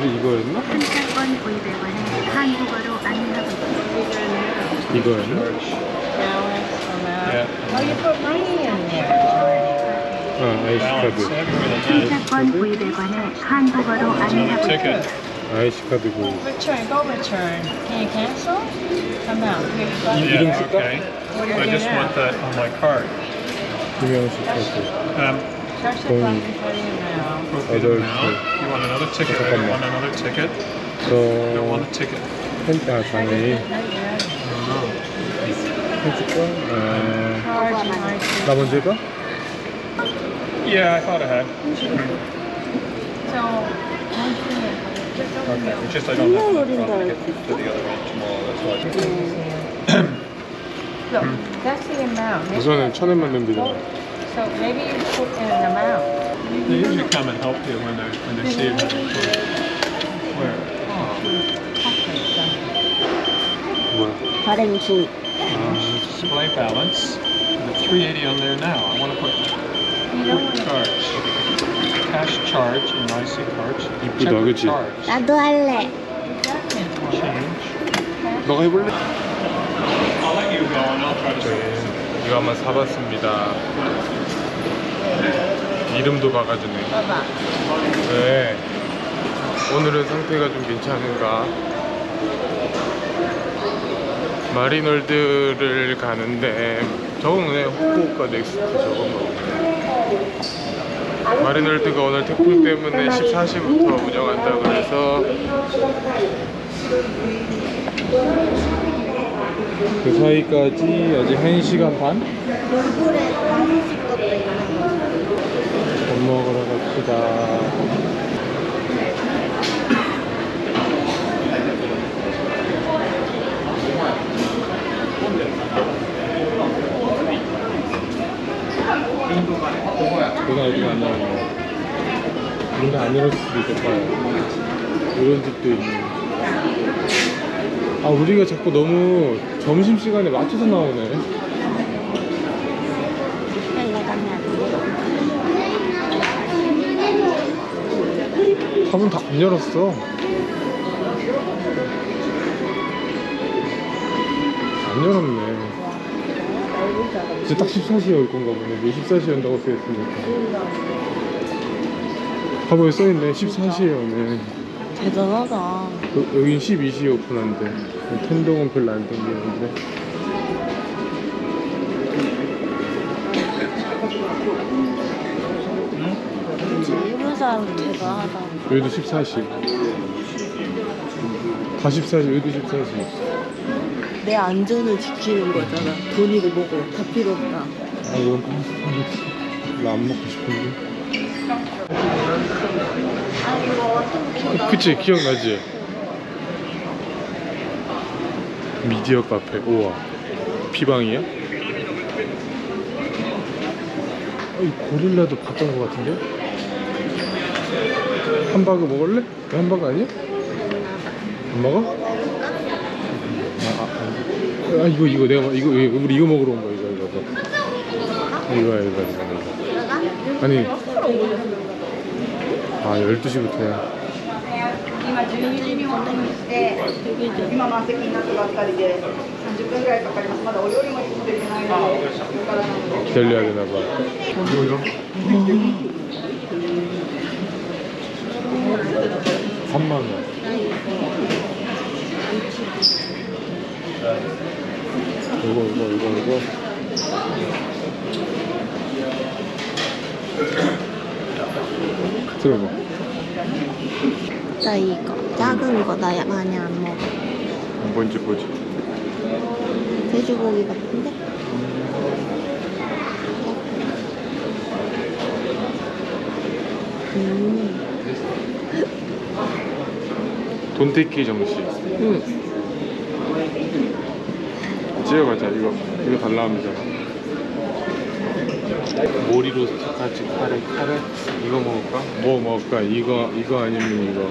어디 이거였나? 승차권 500원에 한국어로 안내하고 있습니다. 이거였나? Yeah. Oh, you put money in there. 아 아이시 Balance 카드 it with a 승차권 500원에 한국어로 안내하고 ticket. 있습니다. 아이시 카드 고 Return, go return. Can you cancel? Come out. Here you go. 이름 Yeah, 쓸까? okay. What do you I do just now? want that on my card. 김영식 카드 Um, Touch the Going- button for you now. appropriate Other amount. You want another ticket? I don't want another ticket. I don't want 저 a ticket. 펜타 장애인 Not yet. 해줄까? 아, Card you might do. 나 먼저 해봐? Yeah, I thought I had. So, one thing, just open Okay. it. It's just I don't have enough room to get to the other end tomorrow. That's why. Look, that's the amount. This 우선은 one- 천 원만 내면 되잖아 So maybe you put in an amount. They usually come and help you when they when they see you having fun. Where? 뭐야 발행주 Uh, display balance. The 380 on there now. I want to put You don't want charge. Cash charge in IC cards. 이쁘다, Check 그치? charge. 나도 할래 Change. 너가 해볼래? I'll let you go and I'll try to sort this out. 네, 이거 한번 사봤습니다 이름도 박아주네 봐봐. 네. 오늘은 상태가 좀 괜찮은가? 마리널드를 가는데 저거네 후쿠오카 넥스트 저거 먹네 마리널드가 오늘 태풍 때문에 14시부터 운영한다고 해서 그 사이까지 아직 1시간 반? 얼굴에 방식 것도 있는 밥 먹으러 갑시다. 내가 어디가 안 나오네 근데 안 열었을 수도 있겠다. 이런 집도 있네. 아 우리가 자꾸 너무 점심시간에 맞춰서 나오네 여기가 가면 안 돼. 밥은 다안 열었어. 안 열었네. 진짜 딱 14시에 올 건가 보네. 왜 14시에 온다고 써있으니까. 여기 써있네. 14시에 오네. 대단하다. 여- 여긴 12시에 오픈한대. 텐동은 별로 안 땡기는데 사람 대단하다. 여기도 14시 다 14시 여기도 14시 내 안전을 지키는 거잖아. 돈이고 뭐고 다 필요 없다. 아 이건 나안 먹고 싶은데 아 이거 어떤 기억나 그치 기억나지? 미디어 카페. 우와. 피방이야? 어, 이 고릴라도 봤던 것 같은데? 함바그 먹을래? 이거 함바그 아니야? 안 먹어? 아, 아, 아, 아, 이거 이거 내가 이거 이거, 우리 이거 먹으러 온 거야 이거 이거 이거 이거 이거 이거 이거 아니 아 12시부터야 今12時にオープンして、今満席になったばっかりで、30分ぐらいかかります。まだお料理もできてないので、ここからなので。 기다려야 되나 봐. 이거 이거? 3만 원. 이거 이거 이거 이거. 들어봐. 나 이거 작은 거 나 많이 안 먹어 뭔지 보지. 돼지고기 같은데? 음, 돈테키 정식. 응. 찍어가자 이거 이거 달라 합니다. 모리 로스트까지 카레 카레 이거 먹을까? 뭐 먹을까? 이거 이거 아니면 이거.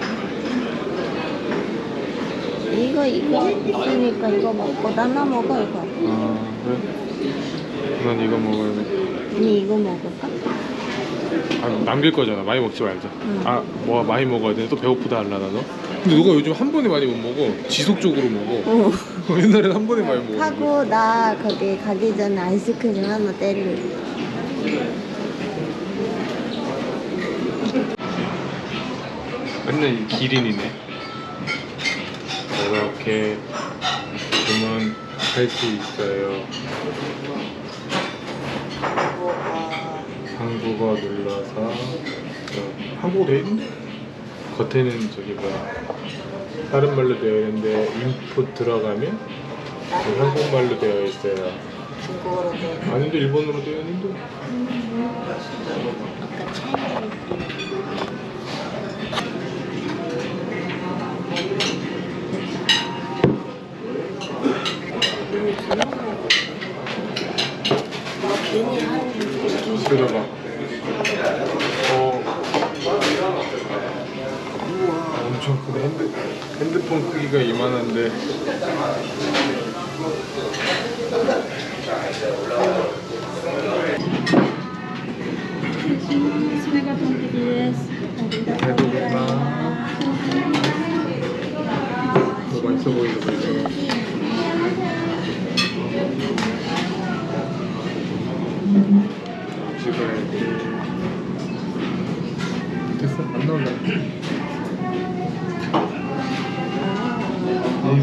이거 이거 있으니까 이거 먹고 나나 먹어 이거 아 그래? 난 이거 먹어야겠다. 언니 이거 먹을까? 아, 남길 거잖아. 많이 먹지 말자. 아, 뭐 많이 먹어야 돼. 또 배고프다 할라나 너? 근데 너가 요즘 한 번에 많이 못 먹어. 지속적으로 먹어. 어. 옛날엔 한 번에 많이 먹어. 하고 나 거기 가기 전에 아이스크림 하나 때릴래. 맨날 이 기린이네. 이렇게 주문할 수 있어요. 한국어 눌러서 저 한국어 돼 있는데 겉에는 저기 뭐야 다른 말로 되어 있는데 인풋 들어가면 여기 한국말로 되어 있어요. 중국어로 돼. 아닌데 일본어로 되어 있는데 아까 차이니즈. 괜히 한 들어가. 어. 우와, 엄청 크네. 핸드, 핸드폰 크기가 이만한데. 뭐 맛있어 보이는 거. 찍어야지. 됐어? 안 나올라.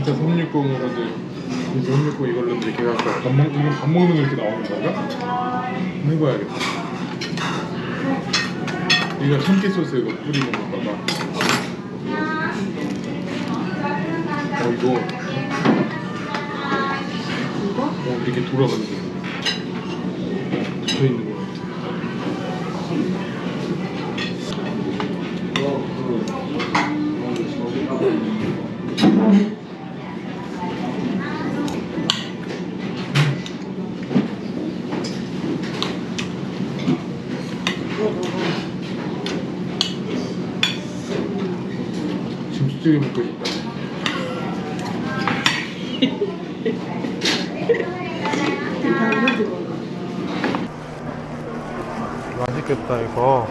인스타 360으로도 360 이걸로도 이렇게 해갖고 밥, 먹, 이거 밥 먹는 거 이렇게 나오는 건가? 해봐야겠다. 이거 참깨 소스 이거 뿌리는 건가 봐. 어 이거? 어 이렇게 돌아가는 거 붙어 있는 거 같아. 김치 찌개 먹고 싶다. 맛있겠다 이거.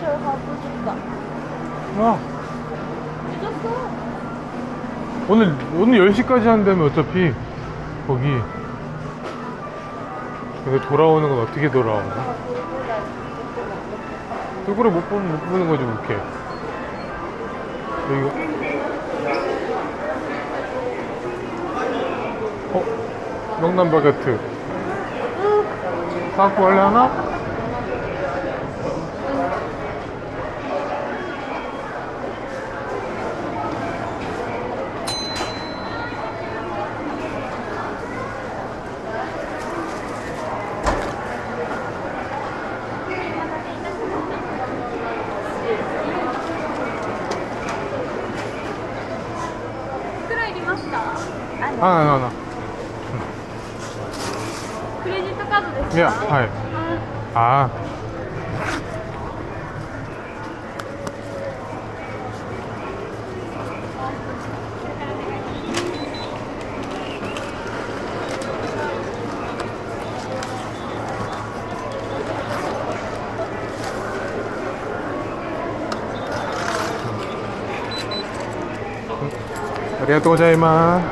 저 가고 싶다. 와. 오늘 오늘 10시까지 한다며 어차피 거기. 근데 돌아오는 건 어떻게 돌아오나? 얼굴에 못 보는 못 보는 거지 이렇게. 이거. 어? 명란 바게트. 갖고 갈래 하나? ああクレジットカードですいやはい。あ。あありがとうございます。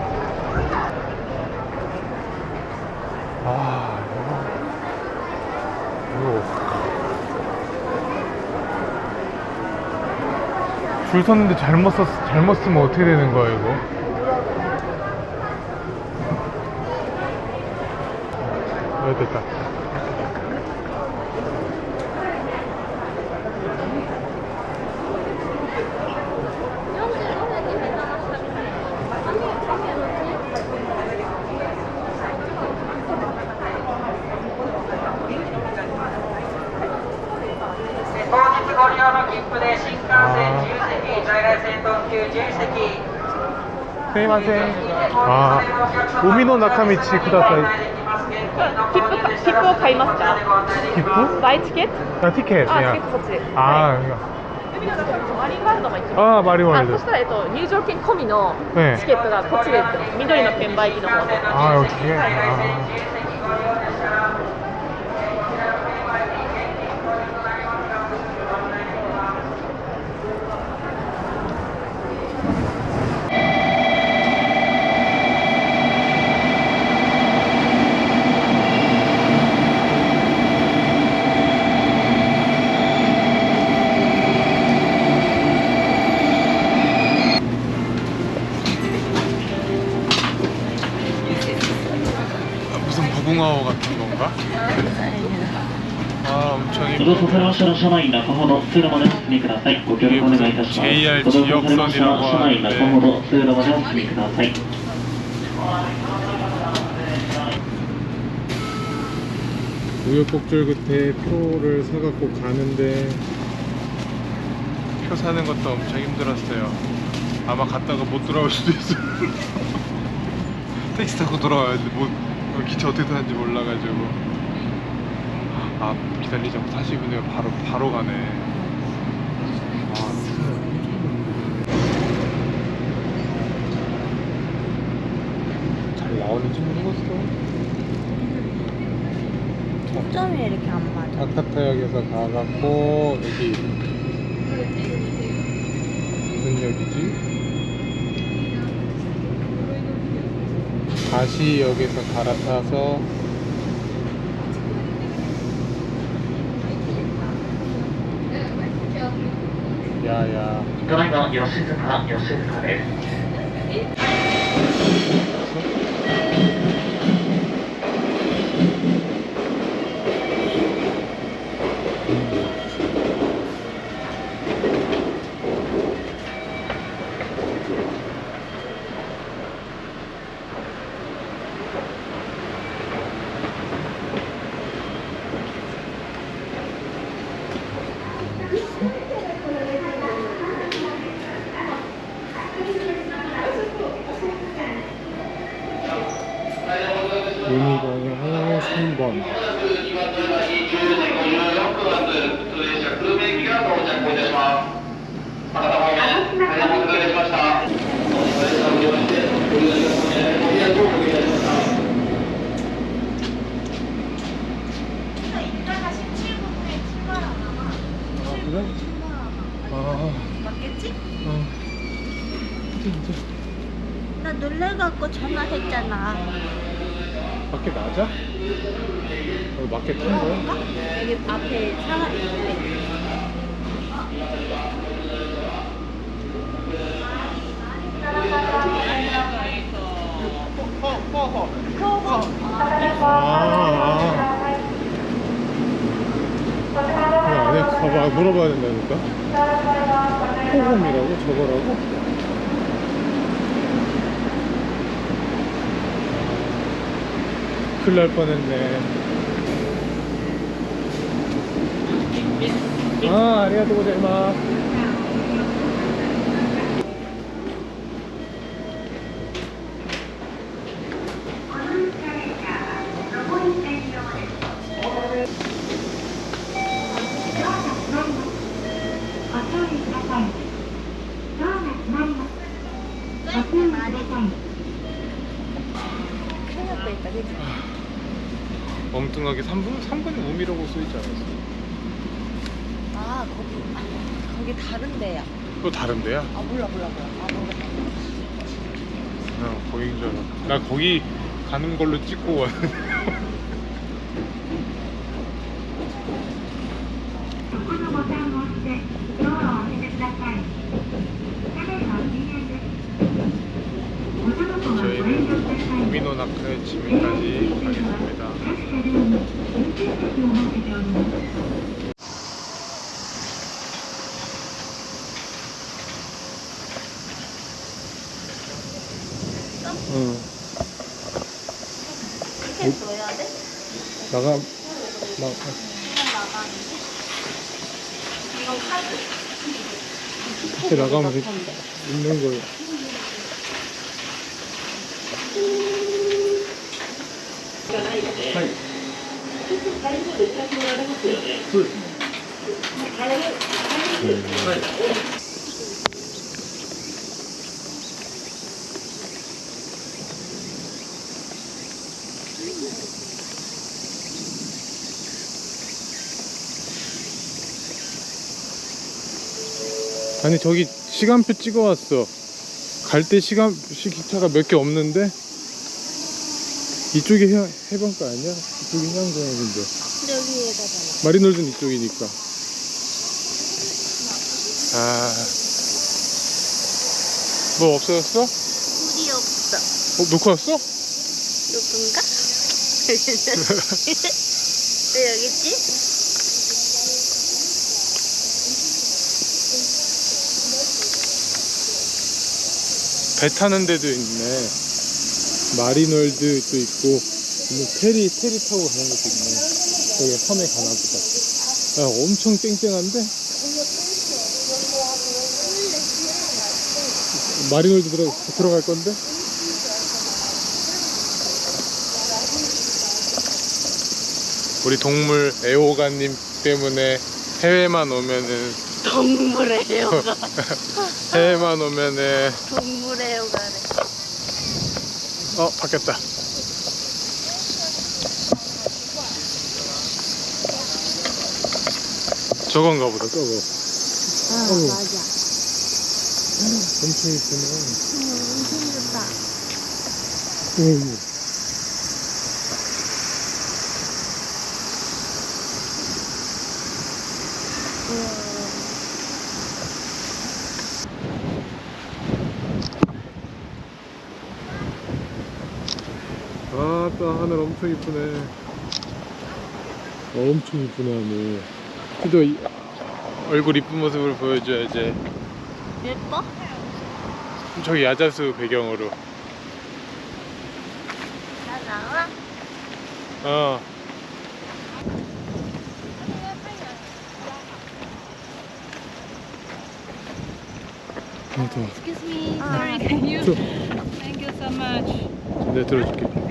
줄 섰는데 잘못 썼, 잘못 쓰면 어떻게 되는 거야, 이거? 어, 됐다. すいません。あ海の中道ください。切符切符を買いますか？切符バイチケット？あ、ケットあ、ティケそっち。ですあ、はい。マリンワールドも行きあマリンワールド。そしたら、えっと、入場券込みのチケットがこっちで、緑の券売機の方で。ああ、オッケー。 ご乗車されましたら車内中ほど通路までお進みください。ご協力お願いいたします。 JR ご乗車されましたら車内中ほど通路までお進みください。 우여곡절 끝에 표를 사갖고 가는데 표 사는 것도 엄청 힘들었어요. 아마 갔다가 못 돌아올 수도 있어요. 택시 타고 돌아와야 돼. 못 기차 어떻게 타는지 몰라가지고. 아 기다리지 않고 40분이면 바로 바로 가네. 아잘 나오는지 모르겠어. 초점이 이렇게 안 맞아. 아카타역에서 가갖고 여기 무슨 역이지? 가시역에서 갈아타서 ただいま吉塚吉塚です。 가봐 물어봐야 된다니까. 호금이라고 저거라고? 큰일 날 뻔했네. 고자이마스. 엉뚱하게 3분, 3분의 5미라고 써있지 않았어? 아, 거기. 거기 다른 데야. 또 다른 데야? 아 몰라 몰라 몰라. 아 모르겠다. 어, 거긴 줄 알았어. 나 거기 가는 걸로 찍고 왔는데. 이렇게 나가면 돼. 있는 거예요. 아니 저기 시간표 찍어왔어. 갈 때 시간 시 기차가 몇 개 없는데 이쪽이 해, 해변가 아니야? 이쪽이 해양공원인데 근데 여기 얘가잖아. 마리놀드는 이쪽이니까. 아, 뭐 없어졌어? 물이 없어. 어, 놓고 왔어? 누군가? 왜 여기 있지? 배 타는 데도 있네. 마리놀드도 있고, 뭐 페리, 페리 타고 가는 것도 있네. 여기 섬에 가나 보다. 야, 엄청 땡땡한데? 마리놀드 들어, 들어갈 건데? 우리 동물 애호가님 때문에 해외만 오면은 동물의 요가. 해외만 오면은 요가래. 어 바뀌었다 저건가 보다 저거 아 어우. 맞아. 엄청 이쁘네 엄청 좋다. 어 아따 하늘 엄청 이쁘네 어, 엄청 이쁘네 하늘 그래도 이- 얼굴 이쁜 모습을 보여줘야지 예뻐? 저기 야자수 배경으로 나 나와? 어 아, 더워. Excuse me. Sorry, can you? 저, Thank you so much. 내가 들어줄게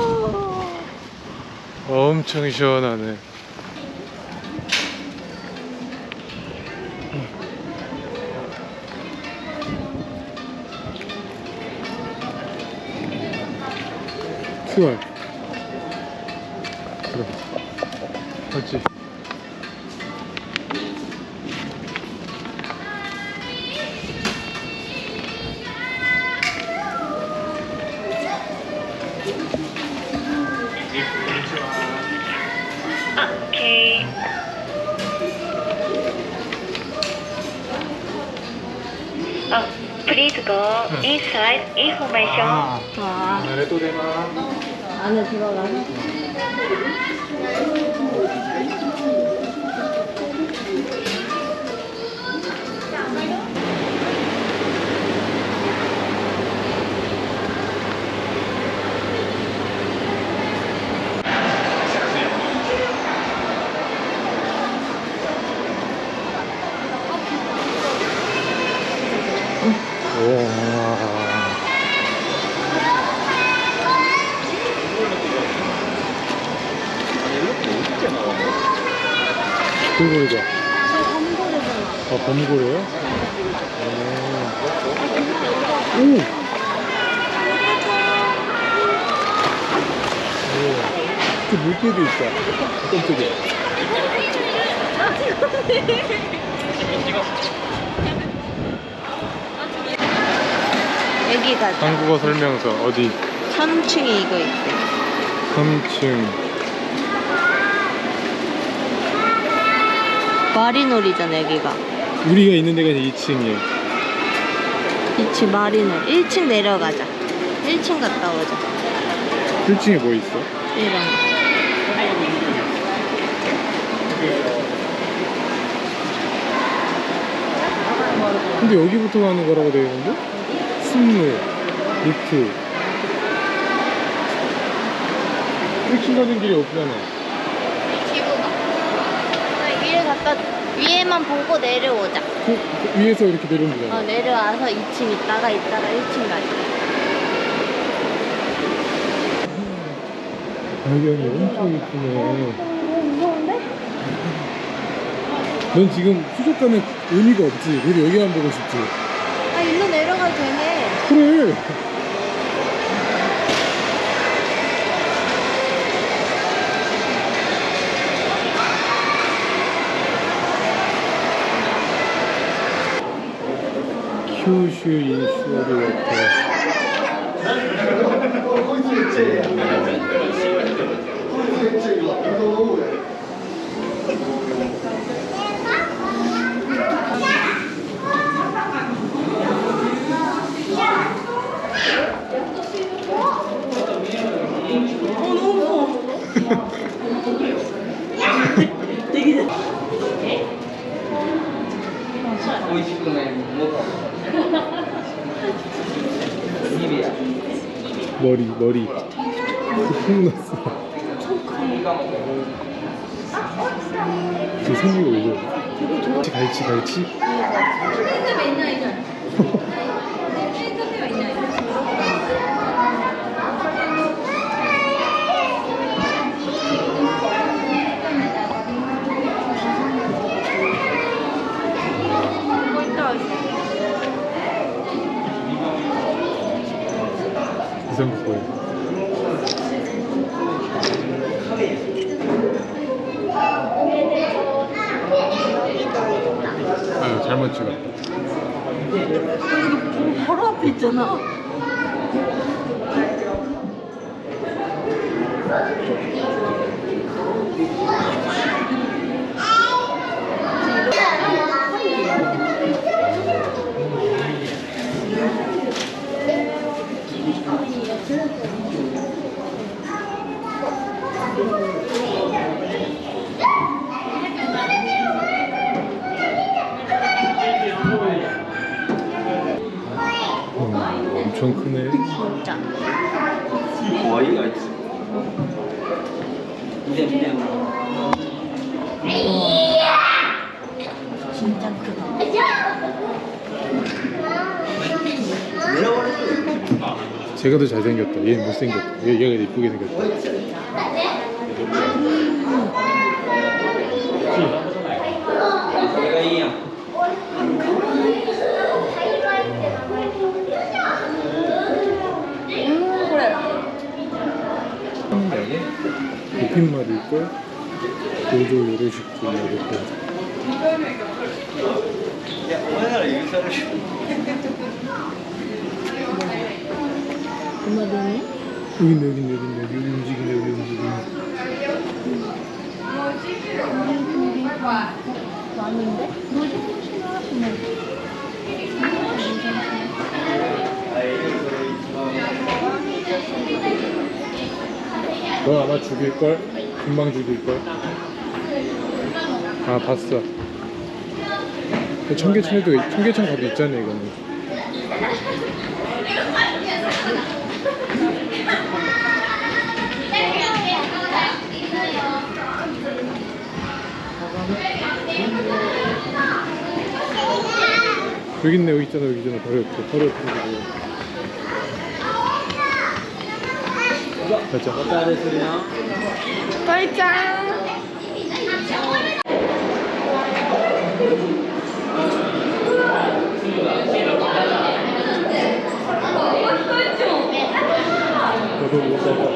엄청 시원하네. 수월 그래. 맞지 Yeah. 들어가서? 그리고 이거. 아, 범고래요? 오. 오. 저 물개도 있다. 깜짝이야. 여기 가자. 한국어 설명서 어디? 3층에 이거 있대. 3층. 마리놀이잖아, 여기가. 우리가 있는 데가 2층이에요. 2층 마리놀. 1층 내려가자. 1층 갔다 오자. 1층에 뭐 있어? 이런 거. 근데 여기부터 가는 거라고 되어 있는데? 승로, 리프. 1층 가는 길이 없잖아. 위에 갔다, 위에만 보고 내려오자. 그, 그 위에서 이렇게 내려오면 되잖아. 어, 내려와서 2층 있다가 있다가 1층 가자. 발견이 엄청 이쁘네. 넌 지금 수족 가는 의미가 없지. 그래도 여기만 보고 싶지. 아, 일로 내려가도 되네. 그래. 큐슈 인슈리 같아. 머리 머리 푹 났어. 저 생기가 왜 저래? 갈치 갈치? 이상 잘못 찍었다. 바로 앞에 있잖아. 엄청 크네. 진짜. 진짜 크다. 제가 더 잘생겼다. 얘는 못생겼다. 얘, 얘가 이쁘게 생겼다. 높임말일 걸 도조 요리식집이라고 또 그만이네? 여기 여기 여기 있네 여기 움직이네 여기 움직이네 아닌데? 너 아마 죽일걸? 금방 죽일걸? 아 봤어 청계천에도 청계천 가도 있잖아 이거는 여기 있네 여기 있잖아 여기 있잖아 바로 옆에 바로 옆에 가자 꼴짱. 저도 못 가봐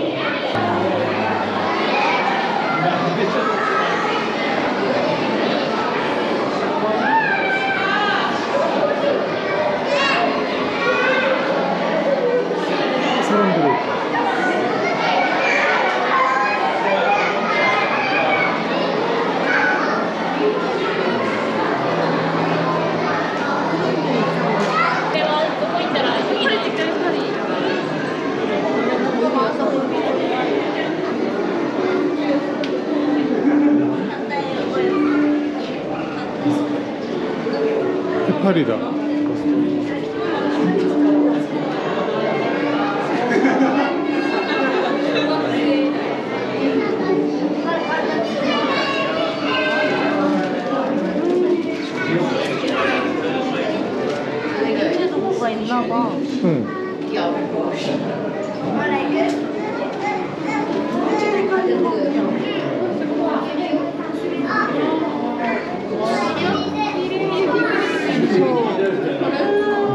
있나 봐. 응.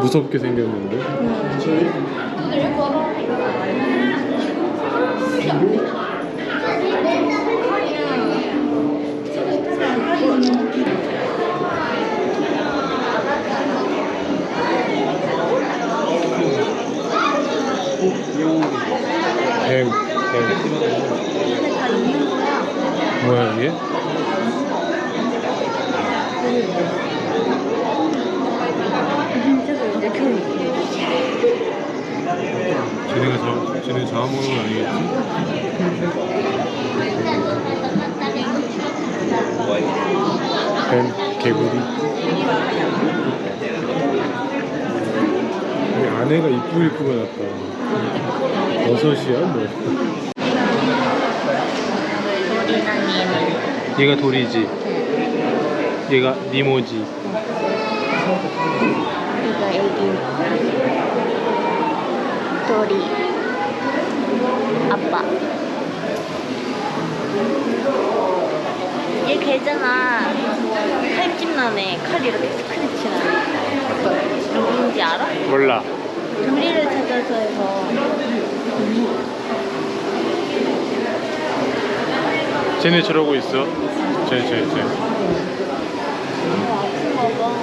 무섭게 생겼는데? 뱀, 뱀. 다 있는 거야. 뭐야 이게? 진짜로 이제 그 쟤네가 잡, 쟤네 잡아먹는 건 아니겠지? 뱀, 개구리. 우리 아내가 이쁘게 꾸며놨다. 버섯이야 뭐. 얘가 돌이지. 얘가 니모지. 그러니까 여기. 도리 아빠. 얘 걔잖아. 칼집 나네. 칼 이렇게 스크래치 나네. 누군지 알아? 몰라. 도리를 찾아서 해서. 쟤네 저러고 있어? 쟤 쟤쟤. 이거 아픈가 봐.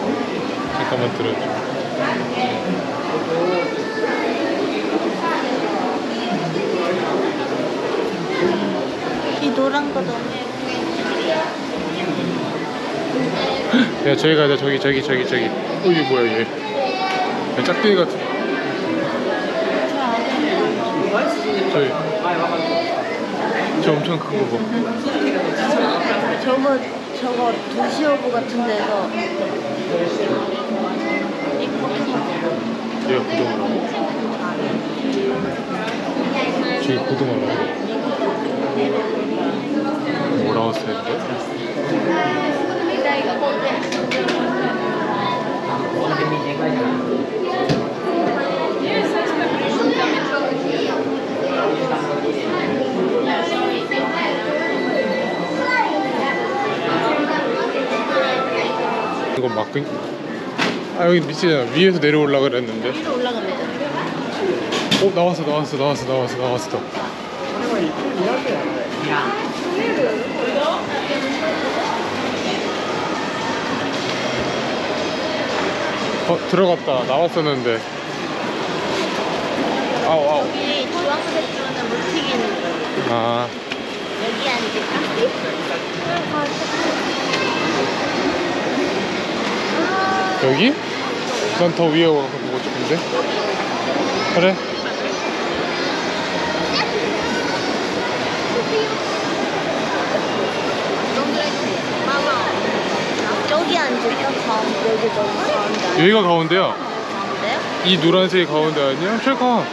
잠깐만 들어줘 노란 거 너무 예뻐 야 저기 가자. 저기 저기 저기 저기. 어 이게 뭐야 얘 야, 짝대기 같은. 저기. 저 엄청 큰 거 봐. 저거 저거 도시어부 같은 데서. 얘가 고등어라고? 저기 고등어라고? 써있는데? 이거 막 끊... 아 여기 밑이잖아 위에서 내려올라 그랬는데 위로 올라가면. 어 나왔어 나왔어 나왔어 나왔어 나왔어 어 들어갔다 나왔었는데 아우 아우 여기 주황색 줄은 못 튀기는 거. 아 여기 앉을까? 여기? 난 더 위에 와서 보고 싶은데 그래 여기 앉을까? 가운데 여기 너무 가운데? 여기가 가운데야 가운데요? 이 노란색이 가운데 아니야? 쉘카